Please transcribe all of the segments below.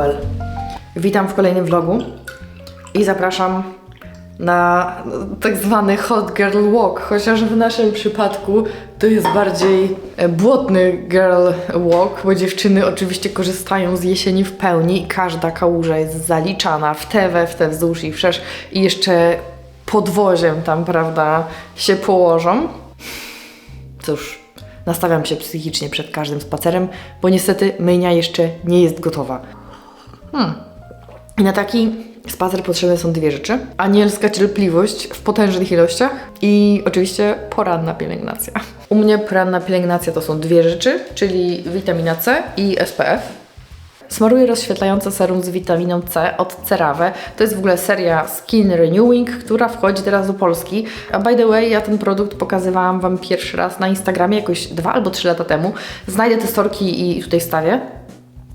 well. Witam w kolejnym vlogu i zapraszam na tak zwany hot girl walk, chociaż w naszym przypadku to jest bardziej e, błotny girl walk, bo dziewczyny oczywiście korzystają z jesieni w pełni i każda kałuża jest zaliczana w te, we w te, wzdłuż i wszerz i jeszcze podwoziem tam, prawda, się położą. Cóż, nastawiam się psychicznie przed każdym spacerem, bo niestety myjnia jeszcze nie jest gotowa. Hmm. I na taki spacer potrzebne są dwie rzeczy. Anielska cierpliwość w potężnych ilościach i oczywiście poranna pielęgnacja. U mnie poranna pielęgnacja to są dwie rzeczy, czyli witamina C i SPF. Smaruję rozświetlające serum z witaminą C od CeraVe. To jest w ogóle seria Skin Renewing, która wchodzi teraz do Polski. A by the way, ja ten produkt pokazywałam Wam pierwszy raz na Instagramie jakoś dwa albo trzy lata temu. Znajdę te storki i tutaj stawię.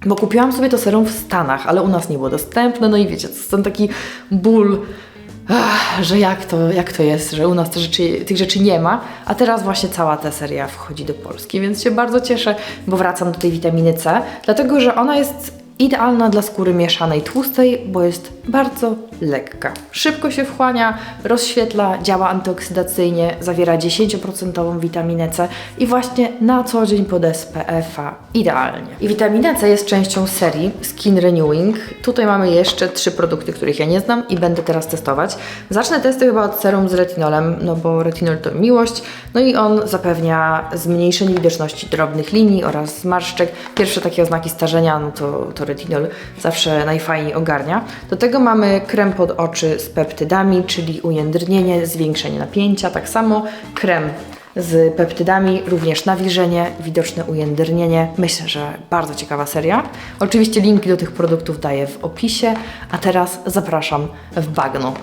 Bo kupiłam sobie to serum w Stanach, ale u nas nie było dostępne, no i wiecie, to ten taki ból, ach, że jak to, jak to jest, że u nas te rzeczy, tych rzeczy nie ma, a teraz właśnie cała ta seria wchodzi do Polski, więc się bardzo cieszę, bo wracam do tej witaminy C, dlatego że ona jest idealna dla skóry mieszanej tłustej, bo jest bardzo lekka. Szybko się wchłania, rozświetla, działa antyoksydacyjnie, zawiera 10% witaminę C i właśnie na co dzień pod SPF-a idealnie. I witamina C jest częścią serii Skin Renewing. Tutaj mamy jeszcze trzy produkty, których ja nie znam i będę teraz testować. Zacznę testy chyba od serum z retinolem, no bo retinol to miłość, no i on zapewnia zmniejszenie widoczności drobnych linii oraz zmarszczek. Pierwsze takie oznaki starzenia, no to, to retinol zawsze najfajniej ogarnia. Do tego mamy krem pod oczy z peptydami, czyli ujędrnienie, zwiększenie napięcia. Tak samo krem z peptydami, również nawilżenie, widoczne ujędrnienie. Myślę, że bardzo ciekawa seria. Oczywiście linki do tych produktów daję w opisie, a teraz zapraszam w bagno.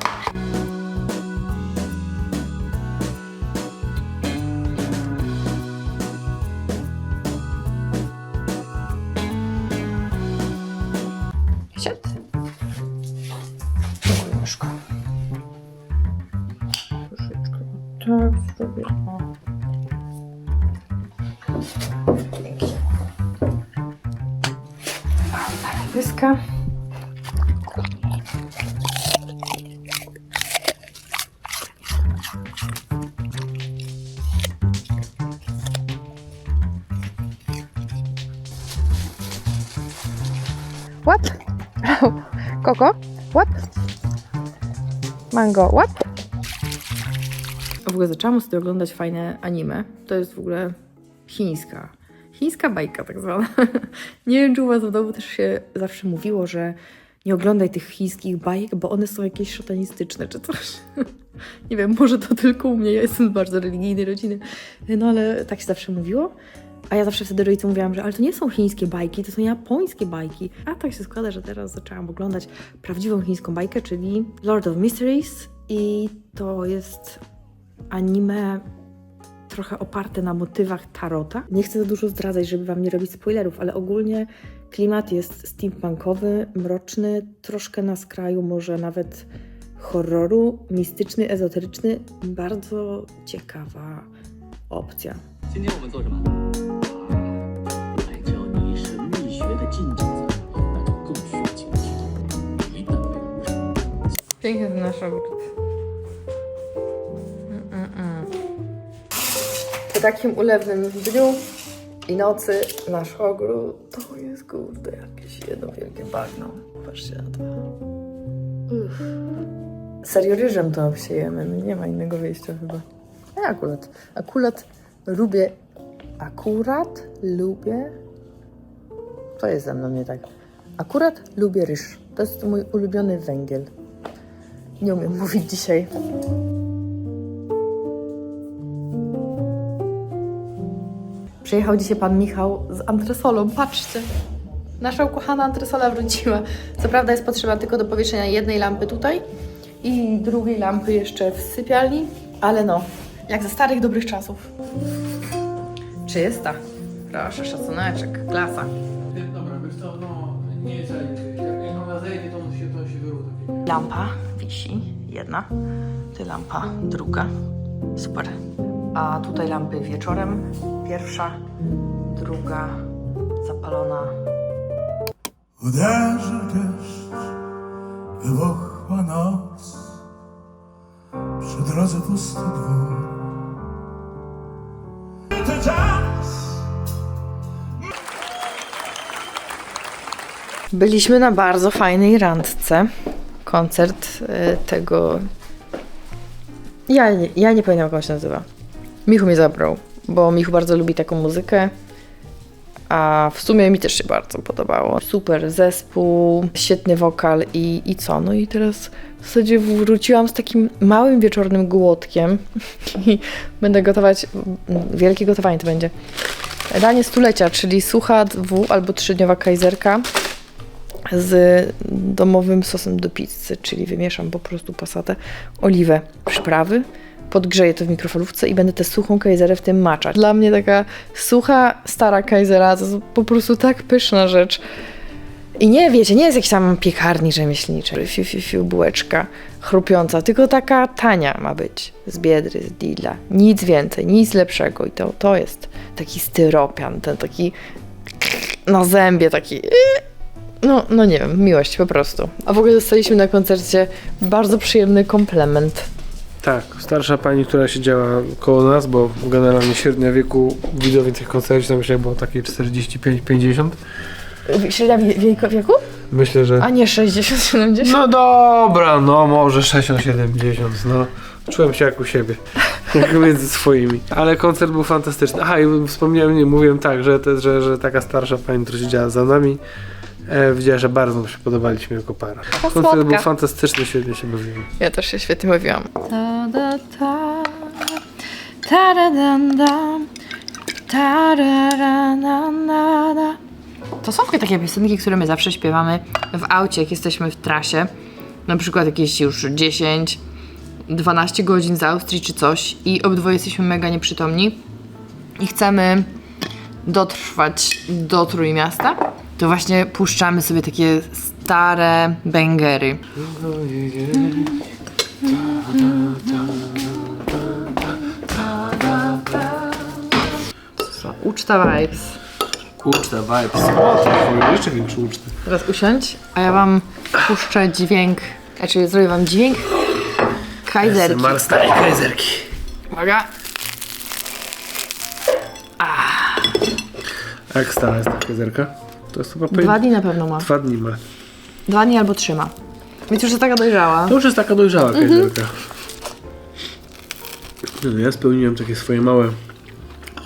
What? Koko? What? Mango? What? W ogóle zaczęłam sobie oglądać fajne anime. To jest w ogóle chińska. Chińska bajka tak zwana. nie wiem, czy u was w domu też się zawsze mówiło, że nie oglądaj tych chińskich bajek, bo one są jakieś szatanistyczne czy coś. nie wiem, może to tylko u mnie, ja jestem z bardzo religijnej rodziny. No ale tak się zawsze mówiło. A ja zawsze wtedy rodzicom mówiłam, że ale to nie są chińskie bajki, to są japońskie bajki. A tak się składa, że teraz zaczęłam oglądać prawdziwą chińską bajkę, czyli Lord of Mysteries i to jest anime trochę oparte na motywach tarota. Nie chcę za dużo zdradzać, żeby wam nie robić spoilerów, ale ogólnie klimat jest steampunkowy, mroczny, troszkę na skraju może nawet horroru, mistyczny, ezoteryczny. Bardzo ciekawa opcja. 今天我们做什么？来教你神秘学的禁忌字，那就更需要警惕。一旦被误认， Piękny ten nasz ogród. Po takim ulewnym dniu i nocy nasz ogród to jest kurde jakieś jedno wielkie bagno. Patrzcie na to. Uff. Serio ryżem to obsiejemy, no nie ma innego wyjścia chyba. Ja akurat, akurat lubię, akurat lubię, to jest ze mną nie tak. Akurat lubię ryż. To jest mój ulubiony węgiel. Nie umiem mówić dzisiaj. Przyjechał dzisiaj pan Michał z antresolą. Patrzcie. Nasza ukochana antresola wróciła. Co prawda jest potrzeba tylko do powieszenia jednej lampy tutaj i drugiej lampy jeszcze w sypialni, ale no, jak ze starych, dobrych czasów. Czysta. Proszę, szacuneczek, klasa. Dobra, wiesz co, no nie zajdzie. Jak, jak ona zejdzie, to on się, to się wyrówna. Lampa wisi, jedna. Ty lampa, druga. Super. A tutaj lampy wieczorem. Pierwsza, druga zapalona. Uderzy deszcz, wybuchła noc, przy drodze pusty dwór. Czas Byliśmy na bardzo fajnej randce. Koncert y, tego. Ja nie, ja nie pamiętam, jak on się nazywa. Michu mnie zabrał, bo Michu bardzo lubi taką muzykę. A w sumie mi też się bardzo podobało. Super zespół, świetny wokal i, i co? No i teraz w zasadzie wróciłam z takim małym wieczornym głodkiem i będę gotować. mm, Wielkie gotowanie to będzie. Danie stulecia, czyli sucha dwu albo trzydniowa kajzerka z domowym sosem do pizzy, czyli wymieszam po prostu pasatę, oliwę, przyprawy, podgrzeję to w mikrofalówce i będę tę suchą kajzerę w tym maczać. Dla mnie taka sucha, stara kajzera to jest po prostu tak pyszna rzecz. I nie, wiecie, nie jest jakiś tam piekarni rzemieślniczy, fiu, fiu, fiu, bułeczka chrupiąca, tylko taka tania ma być, z Biedry, z Lidla. Nic więcej, nic lepszego i to, to jest taki styropian, ten taki na zębie, taki no, no nie wiem, miłość po prostu. A w ogóle dostaliśmy na koncercie bardzo przyjemny komplement. Tak, starsza pani, która siedziała koło nas, bo generalnie średnia wieku widowni tych koncertów to myślę było takie 45-50. Średnia wie- wieku, wieku? Myślę, że... A nie 60-70? No dobra, no może 60-70, no. Czułem się jak u siebie, jak między swoimi. Ale koncert był fantastyczny. Aha, i wspomniałem, nie, mówiłem tak, że, te, że, że taka starsza pani, która siedziała za nami, e, widziała, że bardzo nam się podobaliśmy jako para. Koncert był słodka. fantastyczny, świetnie się bawimy. Ja też się świetnie bawiłam. Ta, da, ta, ta, da, dan, dam, ta, ra, ra, na, na, na. To są takie piosenki, które my zawsze śpiewamy w aucie, jak jesteśmy w trasie. Na przykład jakieś już 10, 12 godzin z Austrii czy coś i obydwoje jesteśmy mega nieprzytomni i chcemy dotrwać do Trójmiasta, to właśnie puszczamy sobie takie stare bangery. Co? Uczta vibes. Uczta, vibes. O, to jeszcze większy uczty. Teraz usiądź, a ja wam puszczę dźwięk, znaczy zrobię wam dźwięk kajzerki. Mar starej kajzerki. Uwaga. Jak stara jest ta kajzerka? To jest chyba Dwa dni na pewno ma. Dwa dni ma. Dwa dni albo trzyma. Więc już jest taka dojrzała. To już jest taka dojrzała Mhm. kajzerka. No, Ja spełniłem takie swoje małe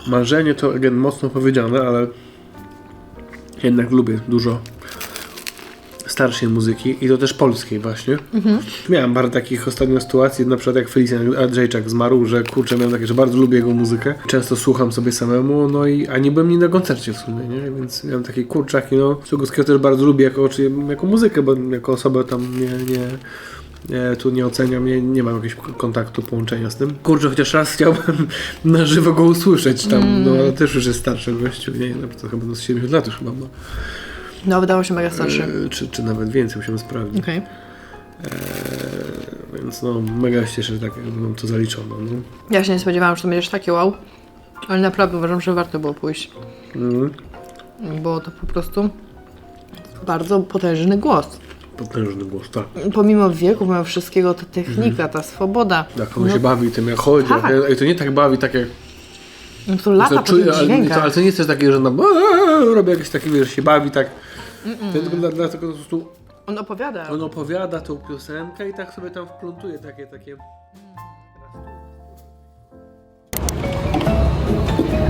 marzenie, to again, mocno powiedziane, ale jednak lubię dużo starszej muzyki i to też polskiej właśnie. Mhm. Miałem parę takich ostatnio sytuacji, na przykład jak Felicjan Andrzejczak zmarł, że kurczę, miałem takie, że bardzo lubię jego muzykę. Często słucham sobie samemu, no i a nie byłem nie na koncercie w sumie, nie? Więc miałem takie kurczaki, no. Sługowskiego też bardzo lubię jako, czy, jako muzykę, bo jako osobę tam nie, nie, tu nie oceniam, nie, nie mam jakiegoś kontaktu, połączenia z tym. Kurczę, chociaż raz chciałbym na żywo go usłyszeć tam, no ale też już jest starszy gościu, nie? No, to chyba no, z 70 lat już chyba ma. No, wydało się mega starszy. E, czy, czy nawet więcej, musimy sprawdzić. Okej. Więc no, mega się cieszę, że tak mam to zaliczono. No. Ja się nie spodziewałam, że to będziesz takie wow. Ale naprawdę uważam, że warto było pójść. Mm. Bo to po prostu bardzo potężny głos. Potężny głos, tak. Pomimo wieku, pomimo wszystkiego, ta technika, ta swoboda. Jak on się bawi tym, jak chodzi. tak. Jak, i to nie tak bawi, tak jak... No to lata to po tych ale, to, dźwiękach. ale to nie jest też takie, że nam robi jakieś takie, wiesz, się bawi tak. Tylko dla- Dlatego po prostu On opowiada. on opowiada tą piosenkę i tak sobie tam wplątuje takie, takie...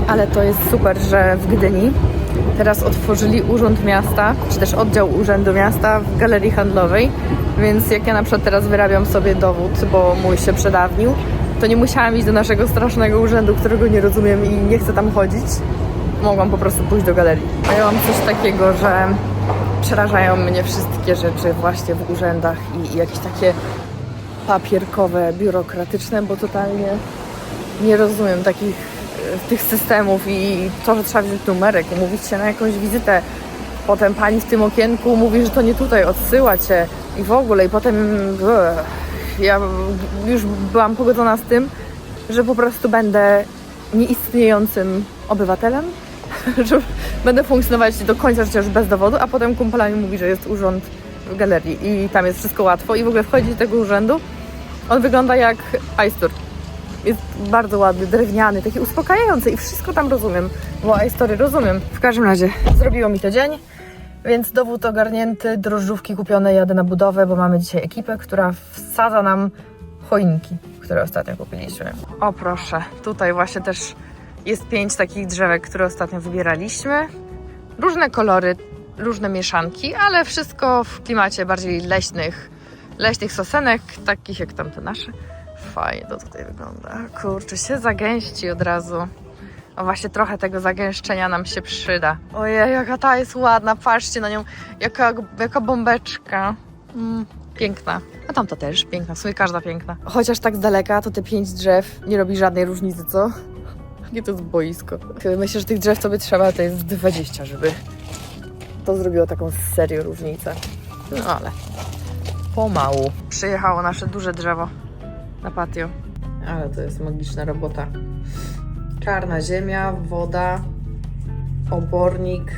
Ale to jest super, że w Gdyni teraz otworzyli Urząd Miasta, czy też oddział Urzędu Miasta w Galerii Handlowej. Więc jak ja na przykład teraz wyrabiam sobie dowód, bo mój się przedawnił, to nie musiałam iść do naszego strasznego urzędu, którego nie rozumiem i nie chcę tam chodzić. Mogłam po prostu pójść do galerii. A ja mam coś takiego, że przerażają mnie wszystkie rzeczy właśnie w urzędach i, i jakieś takie papierkowe, biurokratyczne, bo totalnie nie rozumiem takich e, tych systemów i to, że trzeba wziąć numerek, umówić się na jakąś wizytę. Potem pani w tym okienku mówi, że to nie tutaj, odsyła cię i w ogóle i potem ech, ja już byłam pogodzona z tym, że po prostu będę nieistniejącym obywatelem że będę funkcjonować do końca życia już bez dowodu, a potem kumpela mi mówi, że jest urząd w galerii i tam jest wszystko łatwo i w ogóle wchodzi do tego urzędu. On wygląda jak iStore. Jest bardzo ładny, drewniany, taki uspokajający i wszystko tam rozumiem, bo iStory rozumiem. W każdym razie zrobiło mi to dzień, więc dowód ogarnięty, drożdżówki kupione, jadę na budowę, bo mamy dzisiaj ekipę, która wsadza nam choinki, które ostatnio kupiliśmy. O proszę, tutaj właśnie też jest pięć takich drzewek, które ostatnio wybieraliśmy. Różne kolory, różne mieszanki, ale wszystko w klimacie bardziej leśnych, leśnych sosenek, takich jak tamte nasze. Fajnie to tutaj wygląda. Kurczę, się zagęści od razu. O właśnie trochę tego zagęszczenia nam się przyda. Ojej, jaka ta jest ładna, patrzcie na nią, jaka, jaka bombeczka. Mm, piękna. A tamta też piękna, w sumie każda piękna. Chociaż tak z daleka, to te pięć drzew nie robi żadnej różnicy, co? Jakie to jest boisko. Myślę, że tych drzew, co by trzeba, to jest 20, żeby to zrobiło taką serio różnicę. No ale pomału. Przyjechało nasze duże drzewo na patio. Ale to jest magiczna robota. Czarna ziemia, woda, obornik,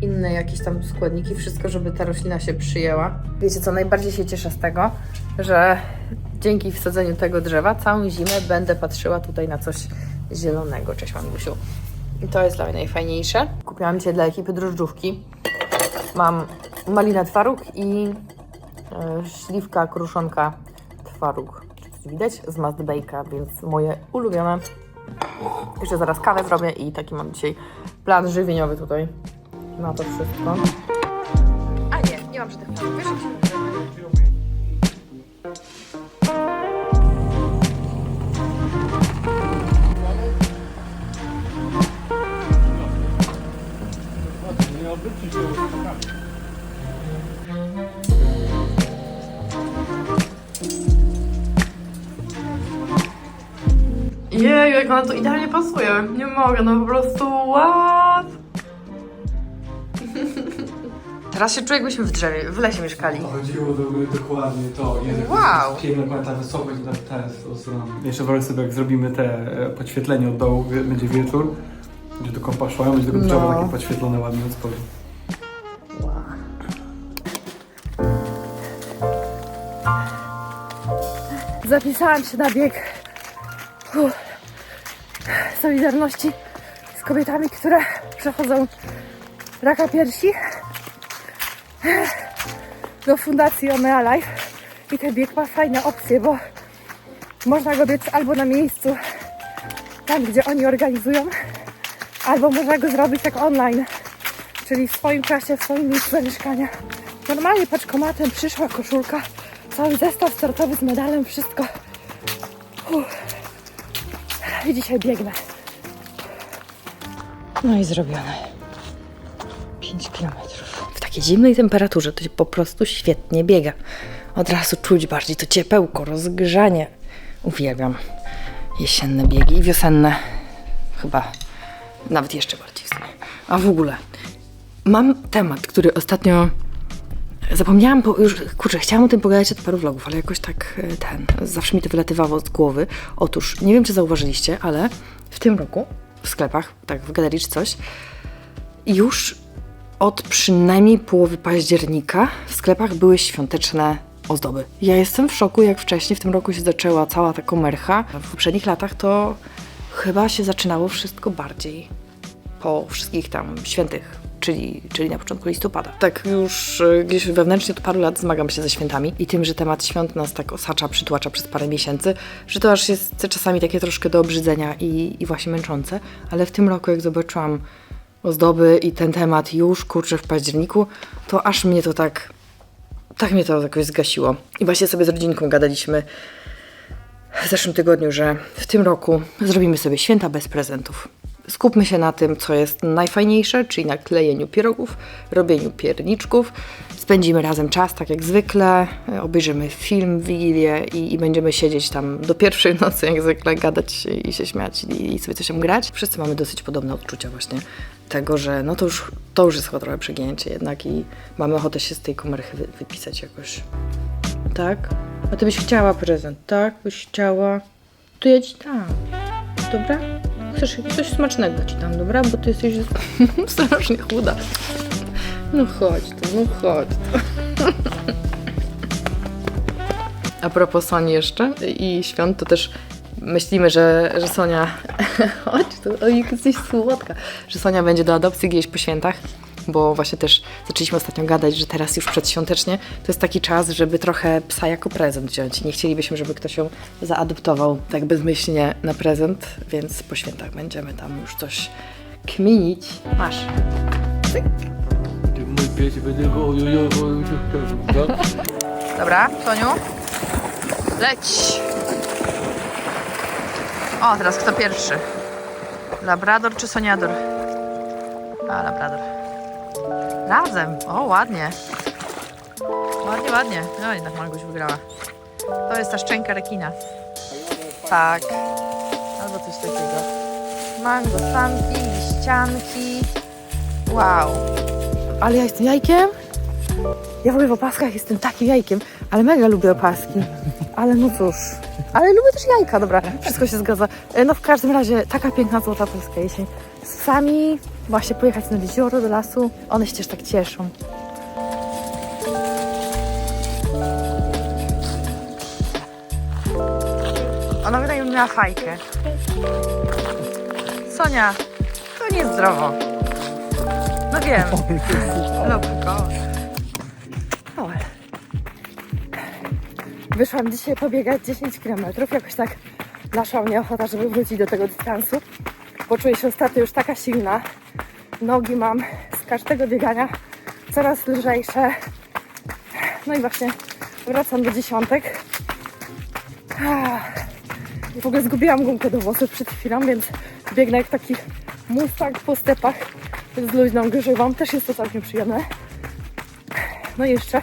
inne jakieś tam składniki, wszystko, żeby ta roślina się przyjęła. Wiecie co, najbardziej się cieszę z tego, że dzięki wsadzeniu tego drzewa całą zimę będę patrzyła tutaj na coś zielonego. Cześć Mamusiu. I to jest dla mnie najfajniejsze. Kupiłam dzisiaj dla ekipy drożdżówki. Mam malina twaróg i e, śliwka kruszonka twaróg. Widać? Z Must Bake'a, więc moje ulubione. Jeszcze zaraz kawę zrobię i taki mam dzisiaj plan żywieniowy tutaj na to wszystko. A nie, nie mam żadnych planów. Wiesz, Jeju, jak ona tu idealnie pasuje. Nie mogę, no po prostu what? Teraz się czuję, jakbyśmy w drzewie, w lesie mieszkali. Chodziło do, dokładnie to. Jezu, Wow. Piękna ta wysokość, ta, ta jest po prostu. Jeszcze wolę sobie, jak zrobimy te e, podświetlenie od dołu, wie- będzie wieczór, gdzie tu kompa szła, będzie tylko drzewo No. takie podświetlone ładnie od spodu. Zapisałam się na bieg Uff. Solidarności z kobietami, które przechodzą raka piersi do Fundacji Omea Life. I ten bieg ma fajne opcje, bo można go biec albo na miejscu, tam gdzie oni organizują, albo można go zrobić tak online, czyli w swoim czasie, w swoim miejscu zamieszkania. Normalnie paczkomatem przyszła koszulka, cały zestaw startowy z medalem, wszystko. Uff. I dzisiaj biegnę. No i zrobione. 5 kilometrów. W takiej zimnej temperaturze to się po prostu świetnie biega. Od razu czuć bardziej to ciepełko, rozgrzanie. Uwielbiam jesienne biegi i wiosenne chyba nawet jeszcze bardziej w sumie. A w ogóle mam temat, który ostatnio zapomniałam, już, kurczę, chciałam o tym pogadać od paru vlogów, ale jakoś tak e, ten, zawsze mi to wylatywało z głowy. Otóż, nie wiem czy zauważyliście, ale w tym roku w sklepach, tak w galerii czy coś, już od przynajmniej połowy października w sklepach były świąteczne ozdoby. Ja jestem w szoku, jak wcześniej w tym roku się zaczęła cała ta komercha. W poprzednich latach to chyba się zaczynało wszystko bardziej po wszystkich tam świętych, czyli, czyli na początku listopada. Tak już e, gdzieś wewnętrznie od paru lat zmagam się ze świętami i tym, że temat świąt nas tak osacza, przytłacza przez parę miesięcy, że to aż jest czasami takie troszkę do obrzydzenia i, i właśnie męczące, ale w tym roku jak zobaczyłam ozdoby i ten temat już, kurczę, w październiku, to aż mnie to tak, tak mnie to jakoś zgasiło. I właśnie sobie z rodzinką gadaliśmy w zeszłym tygodniu, że w tym roku zrobimy sobie święta bez prezentów. Skupmy się na tym, co jest najfajniejsze, czyli na klejeniu pierogów, robieniu pierniczków. Spędzimy razem czas, tak jak zwykle, obejrzymy film w Wigilię i, i będziemy siedzieć tam do pierwszej nocy, jak zwykle, gadać i się śmiać i, i sobie coś tam grać. Wszyscy mamy dosyć podobne odczucia właśnie tego, że no to już, to już jest chyba trochę przegięcie jednak i mamy ochotę się z tej komerchy wy, wypisać jakoś. Tak? A ty byś chciała prezent, tak? Byś chciała? To ja ci. Dobra? Chcesz coś smacznego ci dam, dobra? Bo ty jesteś strasznie chuda. No chodź tu, no chodź tu. A propos Soni jeszcze i świąt, to też myślimy, że, że Sonia... Chodź tu, oj, jesteś słodka. Że Sonia będzie do adopcji gdzieś po świętach, bo właśnie też zaczęliśmy ostatnio gadać, że teraz już przedświątecznie to jest taki czas, żeby trochę psa jako prezent wziąć. Nie chcielibyśmy, żeby ktoś ją zaadoptował tak bezmyślnie na prezent, więc po świętach będziemy tam już coś kminić. Masz. Mój będzie Dobra, Soniu. Leć! O, teraz kto pierwszy? Labrador czy Soniador? A, Labrador. Razem. O, ładnie. Ładnie, ładnie. No, jednak Marguś wygrała. To jest ta szczęka rekina. Tak. Albo coś takiego. Mango, sanki, liścianki. Wow. Ale ja jestem jajkiem? Ja w ogóle w opaskach jestem takim jajkiem, ale mega lubię opaski. Ale no cóż. Ale lubię też jajka, dobra, wszystko się zgadza. E, No w każdym razie taka piękna złota polska jesień. Z psami właśnie pojechać nad jezioro, do lasu. One się też tak cieszą. Ona wydaje mi miała fajkę. Sonia, to nie zdrowo. No wiem. Lubko. O. Wyszłam dzisiaj pobiegać 10 km. Jakoś tak naszła mnie ochota, żeby wrócić do tego dystansu. Poczuję się ostatnio już taka silna. Nogi mam z każdego biegania coraz lżejsze. No i właśnie wracam do dziesiątek. Ah. W ogóle zgubiłam gumkę do włosów przed chwilą, więc biegnę jak taki mustang po stepach z luźną grzywą. Też jest to całkiem przyjemne. No i jeszcze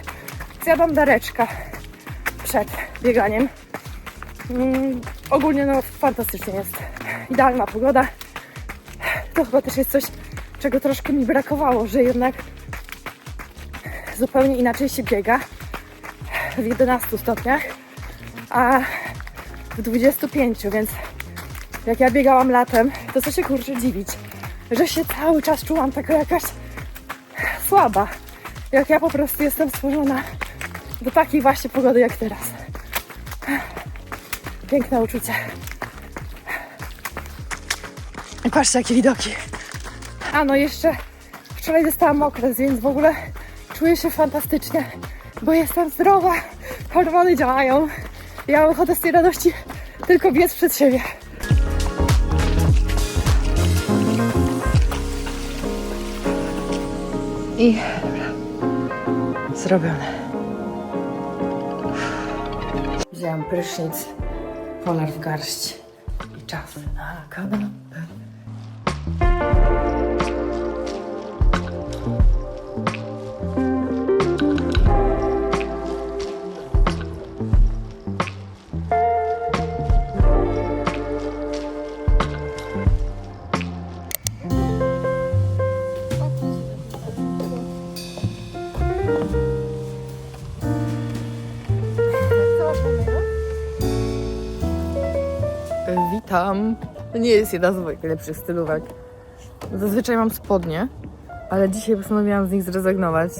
zjadam dareczka przed bieganiem. Mm, ogólnie no fantastycznie jest. Idealna pogoda. To chyba też jest coś, czego troszkę mi brakowało, że jednak zupełnie inaczej się biega w 11 stopniach, a w 25, więc jak ja biegałam latem, to co się kurczę dziwić, że się cały czas czułam taka jakaś słaba. Jak ja po prostu jestem stworzona do takiej właśnie pogody jak teraz. Piękne uczucie. Patrzcie jakie widoki. A no jeszcze wczoraj dostałam okres, więc w ogóle czuję się fantastycznie, bo jestem zdrowa, hormony działają. Ja mam ochotę z tej radości tylko biec przed siebie. I dobra, zrobione. Wzięłam prysznic, polar w garść i czas na kanapę. To nie jest jedna z moich najlepszych stylówek. Zazwyczaj mam spodnie, ale dzisiaj postanowiłam z nich zrezygnować,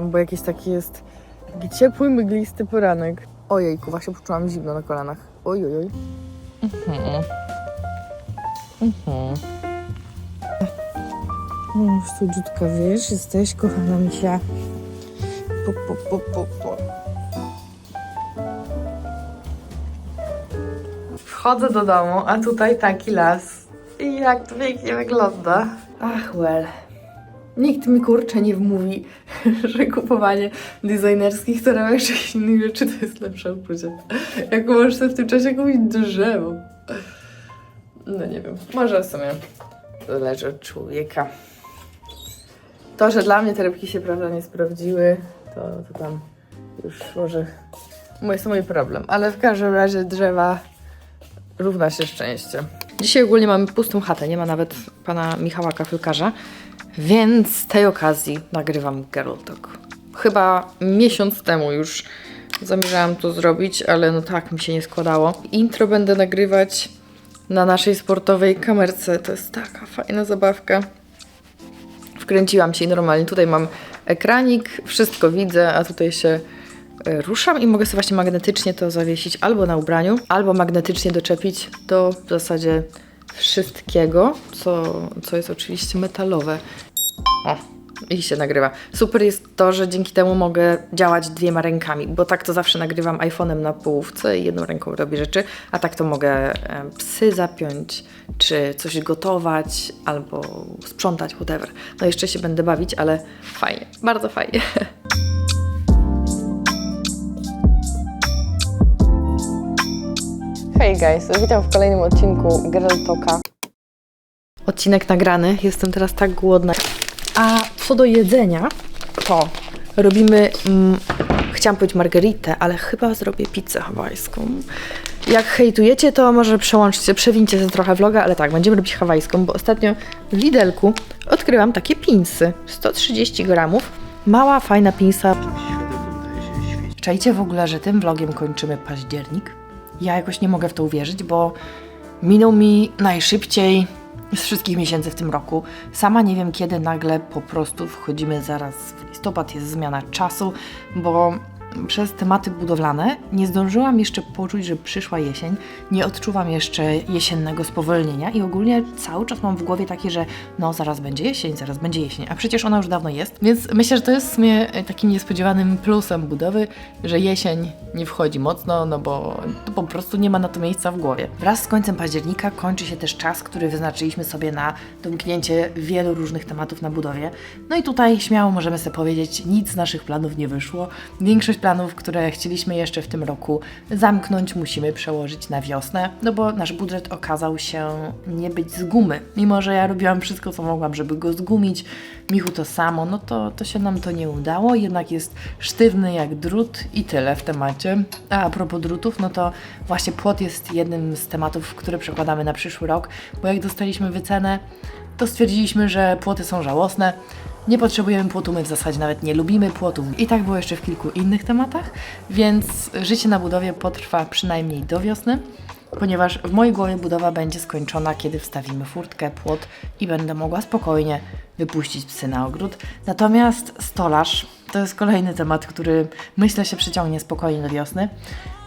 bo jakiś taki jest taki ciepły, mglisty poranek. Ojejku, właśnie poczułam zimno na kolanach. Oj, oj. Mhm. Mhm. No, słodziutka, wiesz, jesteś, kochana misia. Po, po, po, po, Wchodzę do domu, a tutaj taki las. I jak to pięknie wygląda. Ach, well. Nikt mi kurczę nie wmówi, że kupowanie designerskich torebek czy innych rzeczy to jest lepsze uczucie. Jak możesz sobie w tym czasie kupić drzewo. No nie wiem, może w sumie zależy od człowieka. To, że dla mnie torebki się prawda nie sprawdziły, to, to tam już może jest mój problem. Ale w każdym razie drzewa równa się szczęście. Dzisiaj ogólnie mamy pustą chatę, nie ma nawet pana Michała Kafylkarza, więc z tej okazji nagrywam Girl Talk. Chyba miesiąc temu już zamierzałam to zrobić, ale no tak mi się nie składało. Intro będę nagrywać na naszej sportowej kamerce. To jest taka fajna zabawka. Wkręciłam się i normalnie tutaj mam ekranik, wszystko widzę, a tutaj się ruszam i mogę sobie właśnie magnetycznie to zawiesić albo na ubraniu, albo magnetycznie doczepić do w zasadzie wszystkiego, co, co jest oczywiście metalowe. O, i się nagrywa. Super jest to, że dzięki temu mogę działać dwiema rękami, bo tak to zawsze nagrywam iPhone'em na połówce i jedną ręką robię rzeczy, a tak to mogę e, psy zapiąć, czy coś gotować, albo sprzątać, whatever. No jeszcze się będę bawić, ale fajnie, bardzo fajnie. Hej guys, witam w kolejnym odcinku Girl Talka. Odcinek nagrany, jestem teraz tak głodna. A co do jedzenia, to robimy, mm, chciałam powiedzieć margaritę, ale chyba zrobię pizzę hawajską. Jak hejtujecie, to może przełączcie, przewincie sobie trochę vloga, ale tak, będziemy robić hawajską, bo ostatnio w Lidelku odkryłam takie pinsy. 130 gramów. Mała, fajna pinsa. Czajcie w ogóle, że tym vlogiem kończymy październik? Ja jakoś nie mogę w to uwierzyć, bo minął mi najszybciej z wszystkich miesięcy w tym roku. Sama nie wiem, kiedy nagle po prostu wchodzimy zaraz w listopad, jest zmiana czasu, bo przez tematy budowlane nie zdążyłam jeszcze poczuć, że przyszła jesień. Nie odczuwam jeszcze jesiennego spowolnienia i ogólnie cały czas mam w głowie takie, że no zaraz będzie jesień, zaraz będzie jesień, a przecież ona już dawno jest. Więc myślę, że to jest w sumie e, takim niespodziewanym plusem budowy, że jesień nie wchodzi mocno, no bo to po prostu nie ma na to miejsca w głowie. Wraz z końcem października kończy się też czas, który wyznaczyliśmy sobie na domknięcie wielu różnych tematów na budowie. No i tutaj śmiało możemy sobie powiedzieć, nic z naszych planów nie wyszło. Większość planów, które chcieliśmy jeszcze w tym roku zamknąć, musimy przełożyć na wiosnę, no bo nasz budżet okazał się nie być z gumy. Mimo, że ja robiłam wszystko, co mogłam, żeby go zgumić, Michu to samo, no to, to się nam to nie udało, jednak jest sztywny jak drut i tyle w temacie. A, a propos drutów, no to właśnie płot jest jednym z tematów, które przekładamy na przyszły rok, bo jak dostaliśmy wycenę, to stwierdziliśmy, że płoty są żałosne. Nie potrzebujemy płotu, my w zasadzie nawet nie lubimy płotów. I tak było jeszcze w kilku innych tematach, więc życie na budowie potrwa przynajmniej do wiosny, ponieważ w mojej głowie budowa będzie skończona, kiedy wstawimy furtkę, płot i będę mogła spokojnie wypuścić psy na ogród. Natomiast stolarz to jest kolejny temat, który myślę się przeciągnie spokojnie do wiosny.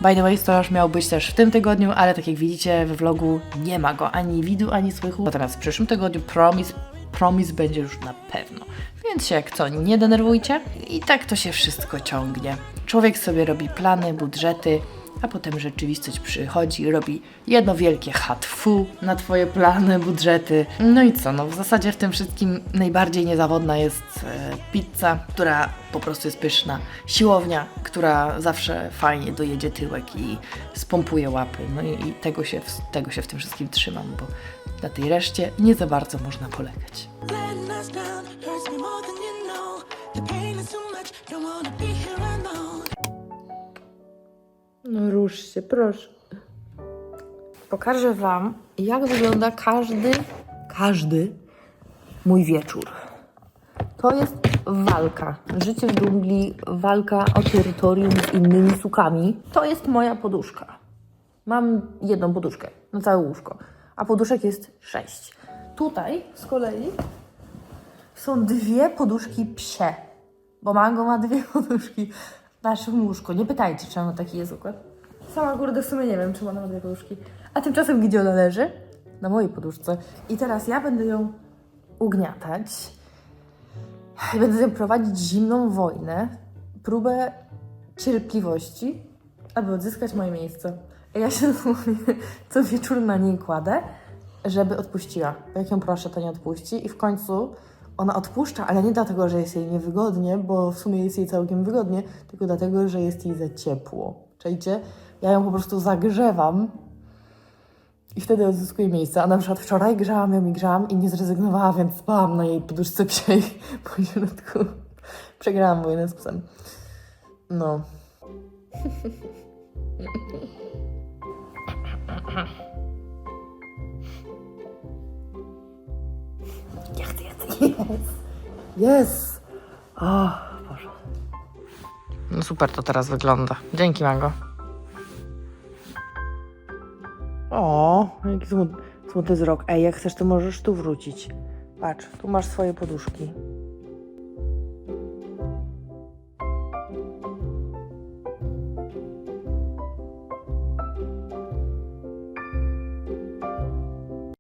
By the way, stolarz miał być też w tym tygodniu, ale tak jak widzicie we vlogu nie ma go ani widu, ani słychu. Natomiast w przyszłym tygodniu promise, promise będzie już na pewno. Więc się jak co, nie denerwujcie. I tak to się wszystko ciągnie. Człowiek sobie robi plany, budżety, a potem rzeczywistość przychodzi, robi jedno wielkie hatfu na twoje plany, budżety. No i co, no w zasadzie w tym wszystkim najbardziej niezawodna jest e, pizza, która po prostu jest pyszna, siłownia, która zawsze fajnie dojedzie tyłek i spompuje łapy. No i, i tego, się, tego się w tym wszystkim trzymam, bo na tej reszcie nie za bardzo można polegać. Don't wanna be here. No rusz się, proszę. Pokażę Wam, jak wygląda każdy, każdy mój wieczór. To jest walka. Życie w dżungli, walka o terytorium z innymi sukami. To jest moja poduszka. Mam jedną poduszkę na całe łóżko, a poduszek jest sześć. Tutaj z kolei są dwie poduszki psie, bo Mango ma dwie poduszki w naszym łóżku. Nie pytajcie, czemu taki jest układ. Sama kurde w sumie nie wiem, ona ma dwie poduszki. A tymczasem gdzie ona leży? Na mojej poduszce. I teraz ja będę ją ugniatać. I będę nią prowadzić zimną wojnę, próbę cierpliwości, aby odzyskać moje miejsce. A Ja się co wieczór na niej kładę, żeby odpuściła. Jak ją proszę, to nie odpuści. I w końcu ona odpuszcza, ale nie dlatego, że jest jej niewygodnie, bo w sumie jest jej całkiem wygodnie, tylko dlatego, że jest jej za ciepło. Czajcie? Ja ją po prostu zagrzewam i wtedy odzyskuję miejsce. A na przykład wczoraj grzałam ją i grzałam i nie zrezygnowała, więc spałam na jej poduszce psiej po środku. Przegrałam wojnę z psem. No. Ja chcę, ja chcę. Yes! Yes! O, Boże. No super to teraz wygląda. Dzięki, Mango. O, jaki smutny, smutny wzrok. Ej, jak chcesz, to możesz tu wrócić. Patrz, tu masz swoje poduszki.